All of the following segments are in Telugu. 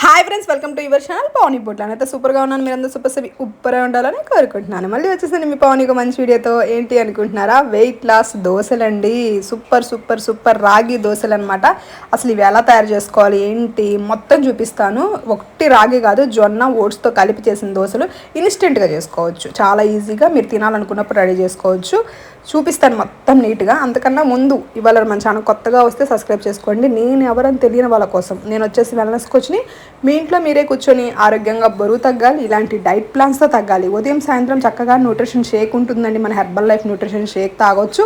Hi friends welcome to your channel Pavani Potla అయితే సూపర్గా ఉన్నాను మీరు అందరూ సూపర్ సవి ఉప్పరే ఉండాలని కోరుకుంటున్నాను. మళ్ళీ వచ్చేసి మీ పవన్ ఒక మంచి వీడియోతో ఏంటి అనుకుంటున్నారా? వెయిట్ లాస్ దోశలండి. సూపర్ సూపర్ సూపర్ రాగి దోశలు అనమాట అసలు ఇవి ఎలా తయారు చేసుకోవాలి ఏంటి? మొత్తం చూపిస్తాను. ఒకటి రాగి కాదు జొన్న ఓట్స్తో కలిపి చేసిన దోశలు ఇన్స్టెంట్గా చేసుకోవచ్చు. చాలా ఈజీగా మీరు తినాలనుకున్నప్పుడు రెడీ చేసుకోవచ్చు. చూపిస్తాను మొత్తం నీట్గా అంతకన్నా ముందు ఇవాళ మన ఛానల్ కొత్తగా వస్తే సబ్స్క్రైబ్ చేసుకోండి. నేను ఎవరని తెలియని వాళ్ళ కోసం. నేను వచ్చేసి వెల్నెస్ కోచ్ని మీ ఇంట్లో మీరే కూర్చొని ఆరోగ్యంగా బరువు తగ్గాలి ఇలాంటి డైట్ ప్లాన్స్తో తగ్గాలి. ఉదయం సాయంత్రం చక్కగా న్యూట్రిషన్ షేక్ ఉంటుందండి. మన హెర్బల్ లైఫ్ న్యూట్రిషన్ షేక్ తాగొచ్చు.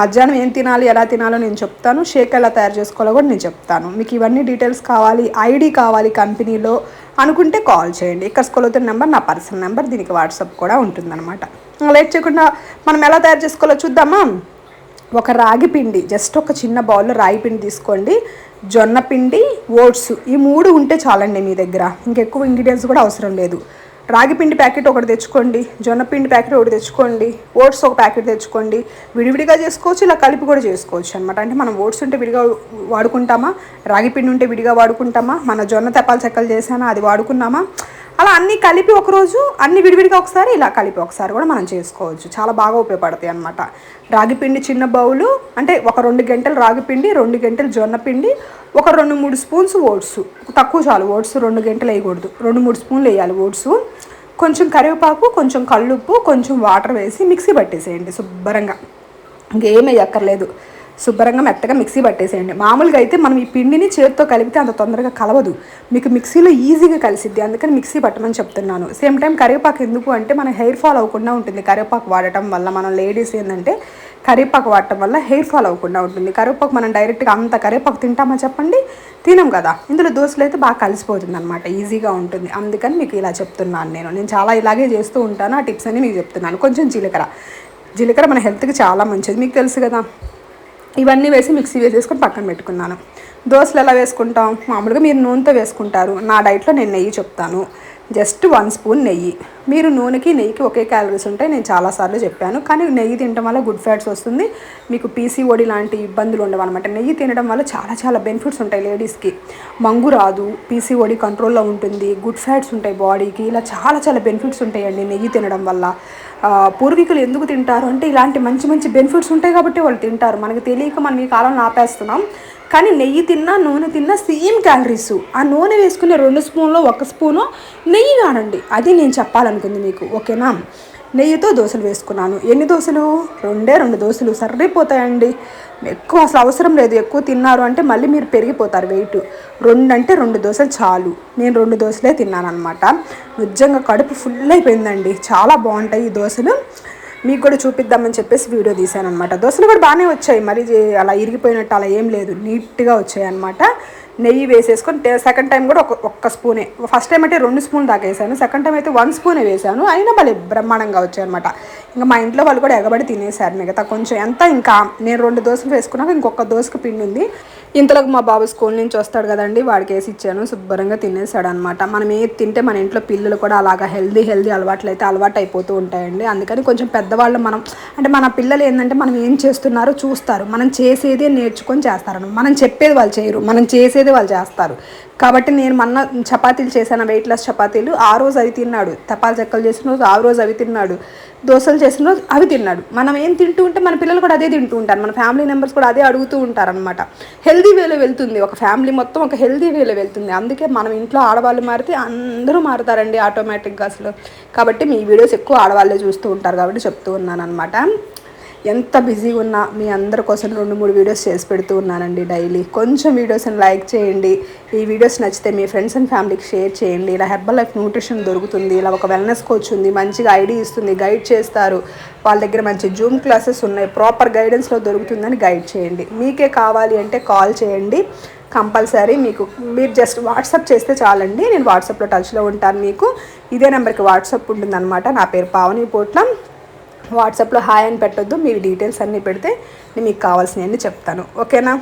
మధ్యాహ్నం ఏం తినాలి ఎలా తినాలో నేను చెప్తాను. షేక్ ఎలా తయారు చేసుకోవాలో కూడా నేను చెప్తాను. మీకు ఇవన్నీ డీటెయిల్స్ కావాలి ఐడి కావాలి కంపెనీలో అనుకుంటే కాల్ చేయండి. ఇక్కడ స్కూల్ అవుతున్న నెంబర్ నా పర్సనల్ నెంబర్ దీనికి వాట్సాప్ కూడా ఉంటుందన్నమాట. లేట్ చేయకుండా మనం ఎలా తయారు చేసుకోవాలో చూద్దామా? ఒక రాగి పిండి జస్ట్ ఒక చిన్న బౌల్లో రాగి పిండి తీసుకోండి. జొన్న పిండి ఓట్స్ ఈ మూడు ఉంటే చాలండి మీ దగ్గర. ఇంకెక్కువ ఇంగ్రీడియంట్స్ కూడా అవసరం లేదు. రాగి పిండి ప్యాకెట్ ఒకటి తెచ్చుకోండి జొన్న పిండి ప్యాకెట్ ఒకటి తెచ్చుకోండి ఓట్స్ ఒక ప్యాకెట్ తెచ్చుకోండి. విడివిడిగా చేసుకోవచ్చు ఇలా కలిపి కూడా చేసుకోవచ్చు అనమాట అంటే మనం ఓట్స్ ఉంటే విడిగా వాడుకుంటామా? రాగి పిండి ఉంటే విడిగా వాడుకుంటామా? మన జొన్న తెప్పాలు చెక్కలు చేసామా అది వాడుకున్నామా? అలా అన్నీ కలిపి ఒకరోజు అన్ని విడివిడిగా ఒకసారి ఇలా కలిపి ఒకసారి కూడా మనం చేసుకోవచ్చు. చాలా బాగా ఉపయోగపడతాయి అనమాట రాగిపిండి చిన్న బౌలు అంటే ఒక రెండు గంటలు రాగిపిండి రెండు గంటలు జొన్న పిండి ఒక రెండు మూడు స్పూన్స్ ఓట్స్. తక్కువ చాలు ఓట్స్ రెండు గంటలు వేయకూడదు. రెండు మూడు స్పూన్లు వేయాలి ఓట్స్. కొంచెం కరివేపాకు కొంచెం కల్లుప్పు కొంచెం వాటర్ వేసి మిక్సీ పట్టేసేయండి శుభ్రంగా. ఇంకేం వేయక్కర్లేదు శుభ్రంగా మెత్తగా మిక్సీ పట్టేసేయండి. మామూలుగా అయితే మనం ఈ పిండిని చేతితో కలిపితే అంత తొందరగా కలవదు. మీకు మిక్సీలో ఈజీగా కలిసిద్ది. అందుకని మిక్సీ పట్టమని చెప్తున్నాను. సేమ్ టైం కరివేపాకు ఎందుకు అంటే మన హెయిర్ ఫాల్ అవ్వకుండా ఉంటుంది. కరివేపాకు వాడటం వల్ల మనం లేడీస్ ఏంటంటే కరివేపాకు వాడటం వల్ల హెయిర్ ఫాల్ అవ్వకుండా ఉంటుంది. కరివేపాకు మనం డైరెక్ట్గా అంత కరివేపాకు తింటామా చెప్పండి? తినం కదా. ఇందులో దోశలు అయితే బాగా కలిసిపోతుంది అనమాట ఈజీగా ఉంటుంది. అందుకని మీకు ఇలా చెప్తున్నాను నేను. నేను చాలా ఇలాగే చేస్తూ ఉంటాను. ఆ టిప్స్ అని మీకు చెప్తున్నాను. కొంచెం జీలకర్ర. జీలకర్ర మన హెల్త్కి చాలా మంచిది. మీకు తెలుసు కదా. ఇవన్నీ వేసి మిక్సీ వేసేసుకొని పక్కన పెట్టుకున్నాను. దోశలు ఎలా వేసుకుంటాం? మామూలుగా మీరు నూనెతో వేసుకుంటారు. నా డైట్లో నేను నెయ్యి చెప్తాను. జస్ట్ వన్ స్పూన్ నెయ్యి. మీరు నూనెకి నెయ్యికి ఒకే క్యాలరీస్ ఉంటాయి. నేను చాలాసార్లు చెప్పాను. కానీ నెయ్యి తినడం వల్ల గుడ్ ఫ్యాట్స్ వస్తుంది. మీకు పీసీఓడి లాంటి ఇబ్బందులు ఉండవు అనమాట నెయ్యి తినడం వల్ల చాలా చాలా బెనిఫిట్స్ ఉంటాయి లేడీస్కి. మంగు రాదు పీసీఓడి కంట్రోల్లో ఉంటుంది గుడ్ ఫ్యాట్స్ ఉంటాయి బాడీకి. ఇలా చాలా చాలా బెనిఫిట్స్ ఉంటాయండి నెయ్యి తినడం వల్ల. పూర్వీకులు ఎందుకు తింటారు? అంటే ఇలాంటి మంచి మంచి బెనిఫిట్స్ ఉంటాయి కాబట్టి వాళ్ళు తింటారు. మనకు తెలియక మనం ఈ కాలంలో ఆపేస్తున్నాం. కానీ నెయ్యి తిన్నా నూనె తిన్నా సేమ్ క్యాలరీస్. ఆ నూనె వేసుకునే రెండు స్పూన్లో ఒక స్పూను నెయ్యి కానండి. అది నేను చెప్పాలనుకుంది మీకు. ఓకేనా? నెయ్యితో దోశలు వేసుకున్నాను. ఎన్ని దోశలు? రెండే రెండు దోశలు. సరిపోతాయండి. ఎక్కువ అసలు అవసరం లేదు. ఎక్కువ తిన్నారు అంటే మళ్ళీ మీరు పెరిగిపోతారు వెయిట్ రెండు అంటే రెండు దోశలు చాలు. నేను రెండు దోశలే తిన్నాను అనమాట నిజంగా కడుపు ఫుల్ అయిపోయిందండి. చాలా బాగుంటాయి ఈ దోశలు. మీకు కూడా చూపిద్దామని చెప్పేసి వీడియో తీశాను అనమాట దోశలు కూడా బాగానే వచ్చాయి. మరి అలా ఇరిగిపోయినట్టు అలా ఏం లేదు. నీట్గా వచ్చాయి అనమాట నెయ్యి వేసేసుకొని సెకండ్ టైం కూడా ఒక ఒక్క స్పూనే. ఫస్ట్ టైం అయితే రెండు స్పూన్ దాకా వేసాను. సెకండ్ టైం అయితే వన్ స్పూనే వేసాను. అయినా మళ్ళీ బ్రహ్మాండంగా వచ్చాయి అనమాట ఇంకా మా ఇంట్లో వాళ్ళు కూడా ఎగబడి తినేశారు మిగతా కొంచెం. ఎంత ఇంకా నేను రెండు దోశలు వేసుకున్నాక ఇంకొక దోశకు పిండి ఉంది. ఇంతలోకి మా బాబు స్కూల్ నుంచి వస్తాడు కదండి. వాడికి వేసి ఇచ్చాను. శుభ్రంగా తినేసాడు అనమాట మనం ఏది తింటే మన ఇంట్లో పిల్లలు కూడా అలాగా హెల్దీ హెల్దీ అలవాట్లు అయితే అలవాటు అయిపోతూ ఉంటాయండి. అందుకని కొంచెం పెద్దవాళ్ళు మనం అంటే మన పిల్లలు ఏంటంటే మనం ఏం చేస్తున్నారో చూస్తారు. మనం చేసేదే నేర్చుకొని చేస్తారనమాట మనం చెప్పేది వాళ్ళు చేయరు. మనం చేసేది వాళ్ళు చేస్తారు. కాబట్టి నేను మొన్న చపాతీలు చేశాను వెయిట్ లాస్ చపాతీలు. ఆ రోజు అవి తిన్నాడు. తపాల చెక్కలు చేసిన రోజు ఆ రోజు అవి తిన్నాడు. దోశలు చేసిన రోజు అవి తిన్నాడు. మనం ఏం తింటూ ఉంటే మన పిల్లలు కూడా అదే తింటూ ఉంటారు. మన ఫ్యామిలీ మెంబర్స్ కూడా అదే అడుగుతూ ఉంటారు అనమాట హెల్దీ వేలో వెళ్తుంది. ఒక ఫ్యామిలీ మొత్తం ఒక హెల్దీ వేలో వెళ్తుంది. అందుకే మనం ఇంట్లో ఆడవాళ్ళు మారితే అందరూ మారుతారండి ఆటోమేటిక్గా అసలు. కాబట్టి మీ వీడియోస్ ఎక్కువ ఆడవాళ్ళే చూస్తూ ఉంటారు కాబట్టి చెప్తూ ఉన్నాను అనమాట ఎంత బిజీగా ఉన్నా మీ అందరి కోసం రెండు మూడు వీడియోస్ చేసి పెడుతూ ఉన్నానండి డైలీ కొంచెం వీడియోస్ని లైక్ చేయండి. ఈ వీడియోస్ నచ్చితే మీ ఫ్రెండ్స్ అండ్ ఫ్యామిలీకి షేర్ చేయండి. ఇలా హెర్బల్ లైఫ్ న్యూట్రిషన్ దొరుకుతుంది. ఇలా ఒక వెల్నెస్ కోచ్ ఉంది. మంచిగా ఐడి ఇస్తుంది. గైడ్ చేస్తారు. వాళ్ళ దగ్గర మంచి జూమ్ క్లాసెస్ ఉన్నాయి. ప్రాపర్ గైడెన్స్లో దొరుకుతుందని గైడ్ చేయండి. మీకే కావాలి అంటే కాల్ చేయండి. కంపల్సరీ మీకు మీరు జస్ట్ వాట్సాప్ చేస్తే చాలండి. నేను వాట్సాప్లో టచ్లో ఉంటాను మీకు. ఇదే నెంబర్కి వాట్సాప్ ఉంటుందన్నమాట. నా పేరు పావని పోట్లం. వాట్సాప్లో హాయ్ అని పెట్టొద్దు మీ డీటెయిల్స్ అన్నీ పెడితే నేను మీకు కావాల్సినవన్నీ చెప్తాను. ఓకేనా?